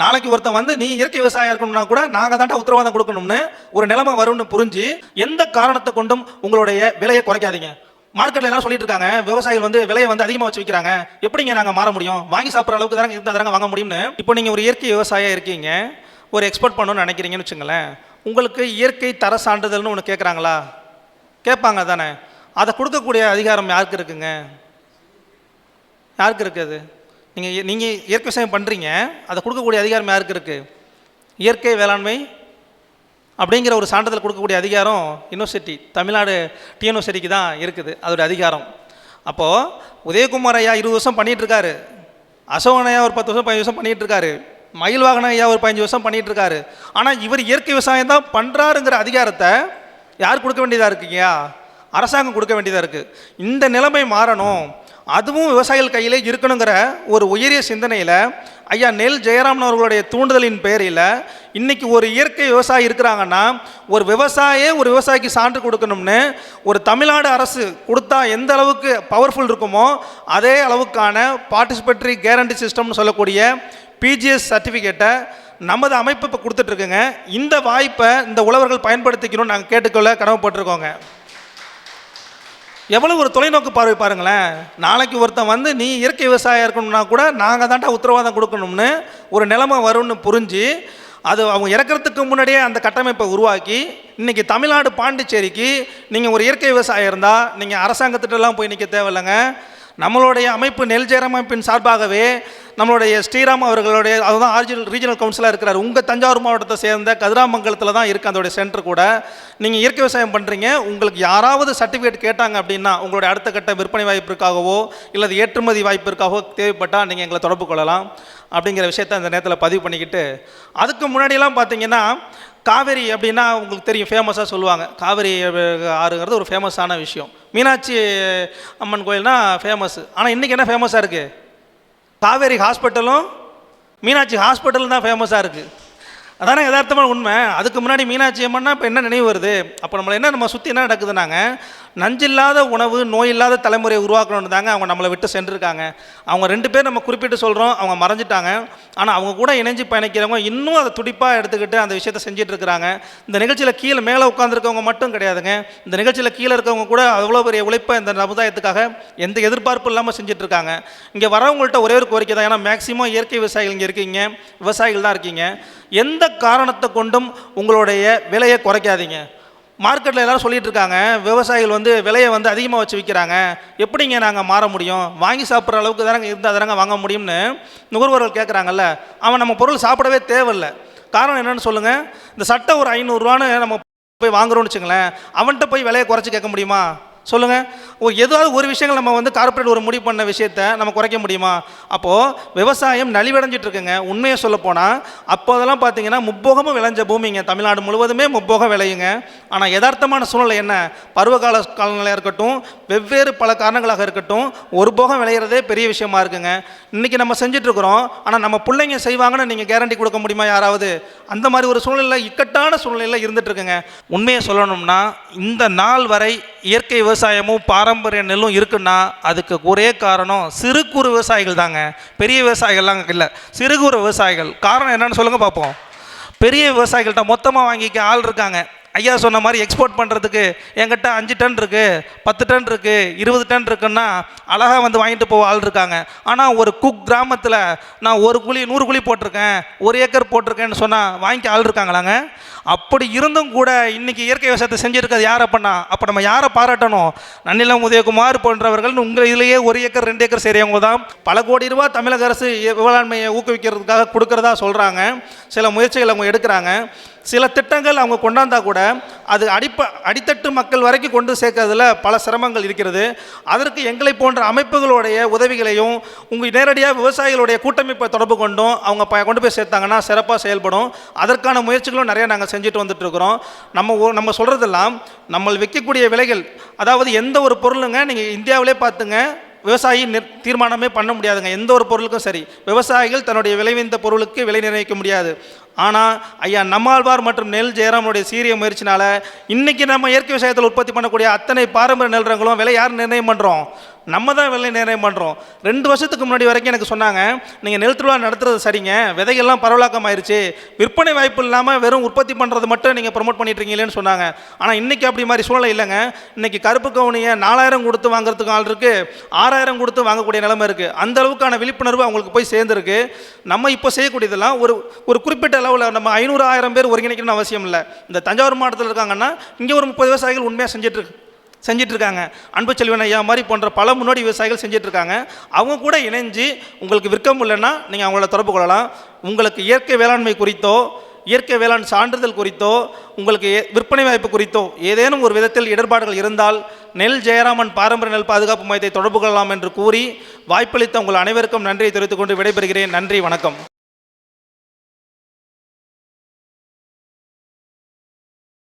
நாளைக்கு ஒருத்தன் வந்து நீ இயற்கை விவசாயம் இருக்கணும்னா கூட நாங்கள் தான் உத்தரவாதம் கொடுக்கணும்னு ஒரு நிலைமை வரும்னு புரிஞ்சு எந்த காரணத்தை கொண்டும் உங்களுடைய விலையை குறைக்காதீங்க. மார்க்கெட்ல எல்லாம் சொல்லிட்டு இருக்காங்க விவசாயிகள் வந்து விலையை வந்து அதிகமாக வச்சு விற்கிறாங்க எப்படிங்க நாங்கள் மாற முடியும்? வாங்கி சாப்பிட்ற அளவுக்கு தாங்க இருந்தால் தாங்க வாங்க முடியும்னு? இப்போ நீங்கள் ஒரு இயற்கை விவசாயம் இருக்கீங்க ஒரு எக்ஸ்போர்ட் பண்ணணும்னு நினைக்கிறீங்கன்னு வச்சுங்களேன் உங்களுக்கு இயற்கை தர சான்றிதழ்னு ஒன்று கேட்குறாங்களா கேட்பாங்க தானே. அதை கொடுக்கக்கூடிய அதிகாரம் யாருக்கு இருக்குங்க? யாருக்கு இருக்குது நீங்கள் நீங்கள் இயற்கை விவசாயம் பண்ணுறீங்க அதை கொடுக்கக்கூடிய அதிகாரம் யாருக்கு இருக்குது இயற்கை வேளாண்மை அப்படிங்கிற ஒரு சான்றிதழ் கொடுக்கக்கூடிய அதிகாரம் யூனிவர்சிட்டி தமிழ்நாடு டியூனிவர்சிட்டிக்கு தான் இருக்குது அதோடய அதிகாரம். அப்போது உதயகுமார் ஐயா இருபது வருஷம் பண்ணிகிட்ருக்காரு அசோகன் ஐயா ஒரு பத்து வருஷம் பதினஞ்சு வருஷம் பண்ணிகிட்ருக்காரு மயில்வாகன மயில் வாகன ஐயா ஒரு பதினஞ்சு வருஷம் பண்ணிகிட்ருக்காரு ஆனால் இவர் இயற்கை விவசாயம் தான் பண்ணுறாருங்கிற அதிகாரத்தை யார் கொடுக்க வேண்டியதாக இருக்குங்கய்யா அரசாங்கம் கொடுக்க வேண்டியதாக இருக்குது இந்த நிலைமை மாறணும். அதுவும் விவசாயிகள் கையிலே இருக்கணுங்கிற ஒரு உயரிய சிந்தனையில் ஐயா நெல் ஜெயராமன் அவர்களுடைய தூண்டுதலின் பேரில் இன்றைக்கி ஒரு இயற்கை விவசாயி இருக்கிறாங்கன்னா ஒரு விவசாயே ஒரு விவசாயிக்கு சான்று கொடுக்கணும்னு ஒரு தமிழ்நாடு அரசு கொடுத்தா எந்த அளவுக்கு பவர்ஃபுல் இருக்குமோ அதே அளவுக்கான பார்ட்டிசிபேட்டரி கேரண்டி சிஸ்டம்னு சொல்லக்கூடிய பிஜிஎஸ் சர்டிஃபிகேட்டை நமது அமைப்பு இப்போ கொடுத்துட்ருக்குங்க இந்த வாய்ப்பை இந்த உழவர்கள் பயன்படுத்திக்கணும்னு நாங்கள் கேட்டுக்கொள்ள கடமைப்பட்டிருக்கோங்க. எவ்வளோ ஒரு தொலைநோக்கு பார்வை பாருங்களேன். நாளைக்கு ஒருத்தன் வந்து நீ இயற்கை விவசாயம் இருக்கணும்னா கூட நாங்கள் தான்டா உத்தரவாதம் கொடுக்கணும்னு ஒரு நிலைமை வரும்னு புரிஞ்சு அது அவங்க இறக்கிறதுக்கு முன்னாடியே அந்த கட்டமைப்பை உருவாக்கி இன்றைக்கி தமிழ்நாடு பாண்டிச்சேரிக்கு நீங்கள் ஒரு இயற்கை விவசாயம் இருந்தால் நீங்கள் அரசாங்கத்திட்டலாம் போய் நிற்க தேவையில்லைங்க. நம்மளுடைய அமைப்பு நெல் அமைப்பின் சார்பாகவே நம்மளுடைய ஸ்ரீராம் அவர்களுடைய அதுதான் ஆரிஜினல் ரீஜனல் கவுன்சிலாக இருக்கிறார். உங்கள் தஞ்சாவூர் மாவட்டத்தை சேர்ந்த கதிராமங்கலத்தில் தான் இருக்குது அதோடைய சென்டர் கூட. நீங்கள் இயற்கை விவசாயம் பண்ணுறீங்க உங்களுக்கு யாராவது சர்டிஃபிகேட் கேட்டாங்க அப்படின்னா உங்களுடைய அடுத்த கட்ட விற்பனை வாய்ப்பிற்காகவோ இல்லை ஏற்றுமதி வாய்ப்பிற்காகவோ தேவைப்பட்டால் நீங்கள் எங்களை தொடர்பு கொள்ளலாம். அப்படிங்கிற விஷயத்த அந்த நேரத்தில் பதிவு பண்ணிக்கிட்டு அதுக்கு முன்னாடியெல்லாம் பார்த்தீங்கன்னா காவேரி அப்படின்னா உங்களுக்கு தெரியும் ஃபேமஸாக சொல்லுவாங்க. காவேரி ஆறுங்கிறது ஒரு ஃபேமஸான விஷயம். மீனாட்சி அம்மன் கோயில்னா ஃபேமஸ் ஆனால் இன்றைக்கி என்ன ஃபேமஸாக இருக்குது காவேரி ஹாஸ்பிட்டலும் மீனாட்சி ஹாஸ்பிட்டலும் தான் ஃபேமஸாக இருக்குது அதானே யதார்த்தமான உண்மை. அதுக்கு முன்னாடி மீனாட்சி அம்மன்னா இப்போ என்ன நினைவு வருது? அப்போ நம்மளை என்ன நம்ம சுற்றி என்ன நடக்குதுனாங்க நஞ்சில்லாத உணவு நோய் இல்லாத தலைமுறையை உருவாக்கணும்னு தாங்க அவங்க நம்மளை விட்டு சென்றிருக்காங்க. அவங்க ரெண்டு பேர் நம்ம குறிப்பிட்டு சொல்கிறோம் அவங்க மறைஞ்சிட்டாங்க. ஆனால் அவங்க கூட இணைஞ்சு பயணிக்கிறவங்க இன்னும் அதை துடிப்பாக எடுத்துக்கிட்டு அந்த விஷயத்தை செஞ்சுட்டு இருக்கிறாங்க இந்த நிகழ்ச்சியில் கீழே மேலே உட்காந்துருக்கவங்க மட்டும் கிடையாதுங்க. இந்த நிகழ்ச்சியில் கீழே இருக்கவங்க கூட அவ்வளோ பெரிய உழைப்பை இந்த சமுதாயத்துக்காக எந்த எதிர்பார்ப்பும் இல்லாமல் செஞ்சுட்டு இருக்காங்க இங்கே வரவங்கள்ட்ட ஒரே ஒரு கோரிக்கை தான். ஏன்னா மேக்சிமம் இயற்கை விவசாயிகள் இங்கே இருக்கீங்க. விவசாயிகள் தான் இருக்கீங்க. எந்த காரணத்தை கொண்டும் உங்களுடைய விலையை குறைக்காதீங்க. மார்க்கெட்டில் எல்லாரும் சொல்லிட்டு இருக்காங்க விவசாயிகள் வந்து விலையை வந்து அதிகமாக வச்சு விற்கிறாங்க எப்படிங்க நாங்கள் மாற முடியும்? வாங்கி சாப்பிட்ற அளவுக்கு தானங்க இருந்தால் தானங்க வாங்க முடியும்னு நுகர்வோர்கள் கேட்குறாங்கல்ல அவன் நம்ம பொருள் சாப்பிடவே தேவையில்லை. காரணம் என்னென்னு சொல்லுங்கள் இந்த சட்டை ஒரு ஐநூறுரூவான்னு நம்ம போய் வாங்குறோம்னு வச்சுங்களேன் அவன்கிட்ட போய் விலையை குறைச்சி கேட்க முடியுமா? சொல்லுங்கள் ஓ ஏதாவது ஒரு விஷயங்கள் நம்ம வந்து கார்ப்பரேட் ஒரு முடிவு பண்ண விஷயத்த நம்ம குறைக்க முடியுமா? அப்போது விவசாயம் நலிவடைஞ்சிட்டு இருக்குங்க உண்மையை சொல்ல போனால் அப்போதெல்லாம் பார்த்தீங்கன்னா முப்போகமும் விளைஞ்ச பூமிங்க. தமிழ்நாடு முழுவதுமே முப்போகம் விளையுங்க. ஆனால் யதார்த்தமான சூழ்நிலை என்ன? பருவகால காலநிலையாக இருக்கட்டும் வெவ்வேறு பல காரணங்களாக இருக்கட்டும் ஒரு போகம் விளையிறதே பெரிய விஷயமா இருக்குங்க. இன்றைக்கி நம்ம செஞ்சிட்ருக்குறோம் ஆனால் நம்ம பிள்ளைங்க செய்வாங்கன்னு நீங்கள் கேரண்டி கொடுக்க முடியுமா யாராவது? அந்த மாதிரி ஒரு சூழ்நிலை இக்கட்டான சூழ்நிலையில் இருந்துட்டு இருக்குங்க உண்மையை சொல்லணும்னா இந்த நாள் வரை இயற்கை விவசாயமும் பாரம்பரிய நெல்லும் இருக்குன்னா அதுக்கு ஒரே காரணம் சிறு குறு விவசாயிகள் தாங்க. பெரிய விவசாயிகள்லாம் இல்லை. சிறு குறு விவசாயிகள். காரணம் என்னன்னு சொல்லுங்கள் பார்ப்போம் பெரிய விவசாயிகள்கிட்ட மொத்தமாக வாங்கிக்க ஆள் இருக்காங்க. ஐயா சொன்ன மாதிரி எக்ஸ்போர்ட் பண்ணுறதுக்கு என்கிட்ட அஞ்சு டன் இருக்குது பத்து டன் இருக்குது இருபது டன் இருக்குன்னா அழகாக வந்து வாங்கிட்டு போக ஆள் இருக்காங்க. ஆனால் ஒரு குக் கிராமத்தில் நான் ஒரு குழி நூறு குழி போட்டிருக்கேன் ஒரு ஏக்கர் போட்டிருக்கேன்னு சொன்னால் வாங்கிக்க ஆள் இருக்காங்களாங்க? அப்படி இருந்தும் கூட இன்றைக்கி இயற்கை விவசாயத்தை செஞ்சுருக்கிறது யார் அப்படின்னா அப்போ நம்ம யாரை பாராட்டணும்? நன்னிலம் உதயகுமார் போன்றவர்கள் உங்கள் இதிலேயே ஒரு ஏக்கர் ரெண்டு ஏக்கர் செய்கிறவங்க தான். பல கோடி ரூபாய் தமிழக அரசு வேளாண்மையை ஊக்குவிக்கிறதுக்காக கொடுக்கறதா சொல்கிறாங்க சில முயற்சிகள் அவங்க எடுக்கிறாங்க. சில திட்டங்கள் அவங்க கொண்டாந்தா கூட அது அடிப்ப அடித்தட்டு மக்கள் வரைக்கும் கொண்டு சேர்க்கறதுல பல சிரமங்கள் இருக்கிறது. அதற்கு எங்களை போன்ற அமைப்புகளுடைய உதவிகளையும் உங்கள் நேரடியாக விவசாயிகளுடைய கூட்டமைப்பை தொடர்பு கொண்டும் அவங்க ப கொண்டு போய் சேர்த்தாங்கன்னா சிறப்பாக செயல்படும். அதற்கான முயற்சிகளும் நிறையா நாங்கள் செஞ்சுட்டு வந்துட்டுருக்கிறோம். நம்ம நம்ம சொல்கிறதெல்லாம் நம்ம விற்கக்கூடிய விலைகள் அதாவது எந்த ஒரு பொருளுங்க நீங்கள் இந்தியாவிலே பார்த்துங்க விவசாயி தீர்மானமே பண்ண முடியாதுங்க. எந்த ஒரு பொருளுக்கும் சரி. விவசாயிகள் தன்னுடைய விளைவிந்த பொருளுக்கு விலை நிர்ணயிக்க முடியாது. ஆனால் ஐயா நம்மாழ்வார் மற்றும் நெல் ஜெயராமனுடைய சீரிய முயற்சினால் இன்றைக்கி நம்ம இயற்கை விவசாயத்தில் உற்பத்தி பண்ணக்கூடிய அத்தனை பாரம்பரிய நெல் ரகங்களும் விலை யார் நிர்ணயம் பண்ணுறோம் நம்ம தான் விலை நிர்ணயம் பண்ணுறோம் ரெண்டு வருஷத்துக்கு முன்னாடி வரைக்கும் எனக்கு சொன்னாங்க நீங்கள் நெல் திருவிழா நடத்துறது சரிங்க விதைகள்லாம் பரவலாக்கம் ஆயிடுச்சு விற்பனை வாய்ப்பு இல்லாமல் வெறும் உற்பத்தி பண்ணுறது மட்டும் நீங்கள் ப்ரொமோட் பண்ணிட்டுருக்கீங்களேன்னு சொன்னாங்க. ஆனால் இன்றைக்கி அப்படி மாதிரி சூழ்நிலை இல்லைங்க. இன்றைக்கி கருப்பு கவுனியை நாலாயிரம் கொடுத்து வாங்குறதுக்கு ஆள் இருக்குது ஆறாயிரம் கொடுத்து வாங்கக்கூடிய நிலைமை இருக்குது அந்த அளவுக்கான விழிப்புணர்வு அவங்களுக்கு போய் சேர்ந்துருக்கு. நம்ம இப்போ செய்யக்கூடியதெல்லாம் ஒரு ஒரு குறிப்பிட்ட அளவில் நம்ம ஐநூறு ஆயிரம் பேர் ஒருங்கிணைக்கணும்னு அவசியம் இல்லை. இந்த தஞ்சாவூர் மாவட்டத்தில் இருக்காங்கன்னா இங்கே ஒரு முப்பது விவசாயிகள் உண்மையாக செஞ்சுட்டு செஞ்சிட்ருக்காங்க. இருக்காங்க அன்பு செல்வன் ஐயா மாதிரி போன்ற பல முன்னோடி விவசாயிகள் செஞ்சிட்ருக்காங்க. அவங்க கூட இணைஞ்சு உங்களுக்கு விற்க முடியலன்னா நீங்கள் அவங்கள தொடர்பு கொள்ளலாம். உங்களுக்கு இயற்கை வேளாண்மை குறித்தோ இயற்கை வேளாண் சான்றிதழ் குறித்தோ உங்களுக்கு விற்பனை வாய்ப்பு குறித்தோ ஏதேனும் ஒரு விதத்தில் இடர்பாடுகள் இருந்தால் நெல் ஜெயராமன் பாரம்பரிய நெல் பாதுகாப்பு மையத்தை தொடர்பு கொள்ளலாம் என்று கூறி வாய்ப்பளித்த உங்கள் அனைவருக்கும் நன்றியை தெரிவித்துக் கொண்டு விடைபெறுகிறேன். நன்றி வணக்கம்.